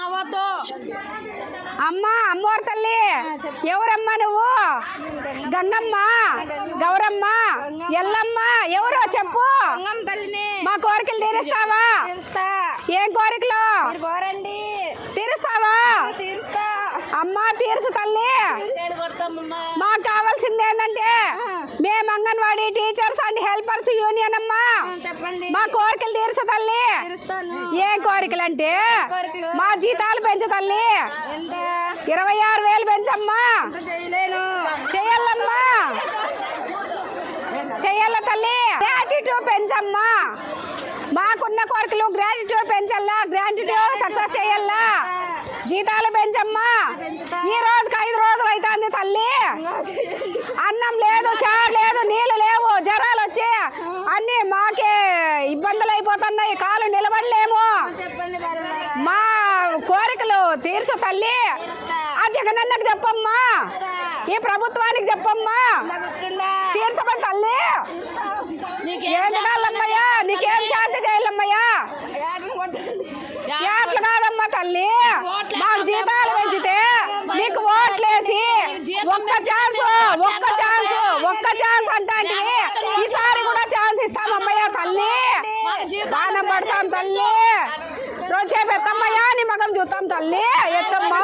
నవ్వద్దు. అమ్మా అమ్మోరు తల్లి ఎవరమ్మా నువ్వు? గంగమ్మ గౌరమ్మ ఎల్లమ్మ ఎవరో చెప్పు. మా కోరికలు తీరుస్తావా? తీరుస్తా. ఏం కోరికలు? తీరుస్తావా? తీరుస్తా. అమ్మా తీర్చు తల్లి. మాకు కావాల్సింది ఏంటంటే మేము anganwadi teachers and helpers union అమ్మా. మా కోరికలు తీర్చు తల్లి. ఏం కోరికలు? అంటే? మా జీతాలు పెంచు తల్లి. ఇరవై ఆరు వేలు పెంచమ్మా. చెయ్యాలమ్మా చెయ్యాల తల్లి. గ్రాటిట్యూడ్ పెంచమ్మా. మాకున్న కోరికలు గ్రాటిట్యూడ్ పెంచల్లా. గ్రాటిట్యూడ్ సక్సెస్ చేయాలా జీతాలు పెంచమ్మా. ఈ అన్నం లేదు చారు లేదు నీళ్ళు లేవు జ్వరాలు వచ్చి అన్ని మాకే ఇబ్బందులు అయిపోతున్నాయి కాలు నిలబడలేము. మా కోరికలు తీర్చు తల్లి. ఆ జగనన్నకు చెప్పమ్మా. ఈ ప్రభుత్వానికి చెప్పమ్మా. తీర్చమని తల్లి. ఓట్లేసి ఒక్క ఛాన్స్ ఒక్క ఛాన్స్ ఒక్క ఛాన్స్ అంటే ఈసారి కూడా ఛాన్స్ ఇస్తామమ్మయ్యా తల్లి దానం పడతాం తల్లి రోజు పెద్దమ్మయ్యా నీ మగం చూస్తాం తల్లి ఎత్తమ్మా